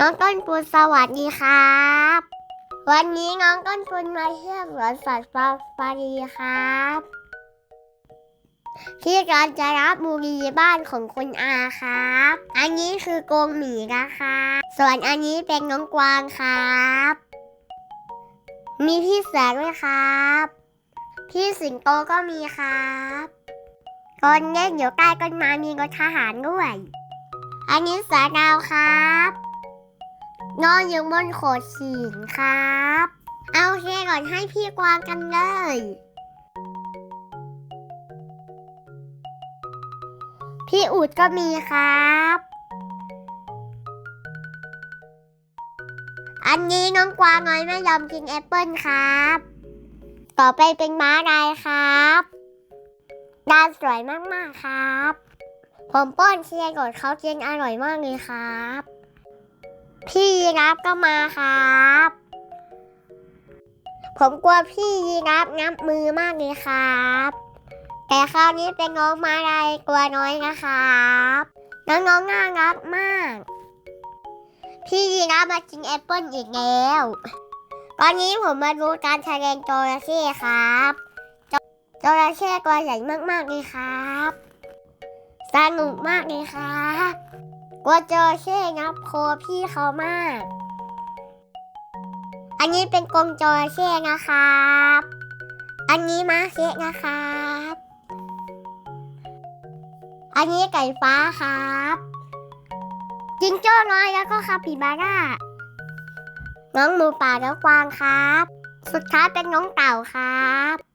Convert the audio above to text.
น้องต้นปูนสวัสดีครับ วันนี้น้องต้นปูนมาเที่ยวสวนสัตว์ฟาฟารีครับ ที่กาญจนบุรีบ้านของคุณอาครับ อันนี้คือกรงหมีนะคะ ส่วนอันนี้เป็นน้องกวางครับ มีพี่เสือด้วยครับ พี่สิงโตก็มีครับตอนเล่นอยู่ใต้ต้นไม้มีรถทหารด้วย อันนี้เสือดาวครับ นอนอยู่บนโขดหินครับ เอาเคก่อนให้พี่กวางกันเลย พี่อูดก็มีครับ อันนี้น้องกวางน้อยไม่ยอมกินแอปเปิลครับ ต่อไปเป็นม้าลายครับดานสวยมากๆครับ ผมป้อนเชียร์กดเขากินอร่อยมากเลยครับ พี่ยีรับก็มาครับ ผมกลัวพี่ยีรับงับมือมากเลยครับ แต่คราวนี้เป็นน้องมาลายกลัวน้อยนะครับน้องๆน่ารักมาก พี่ยีรับมากินแอปเปิ้ลอีกแล้ว ตอนนี้ผมมาดูการแสดงจระเข้ครับจจระเข้ตัวใหญ่มากๆเลยครับ สนุกมากเลยครับ กลัวจระเข้งับคอพี่เขามาก อันนี้เป็นกรงจระเข้นะครับ อันนี้ม้าเคะนะครับ อันนี้ไก่ฟ้าครับจิงโจ้น้อยแล้วก็คาปิบาร่า น้องหมูป่าแล้วกวางครับ สุดท้ายเป็นน้องเต่าครับ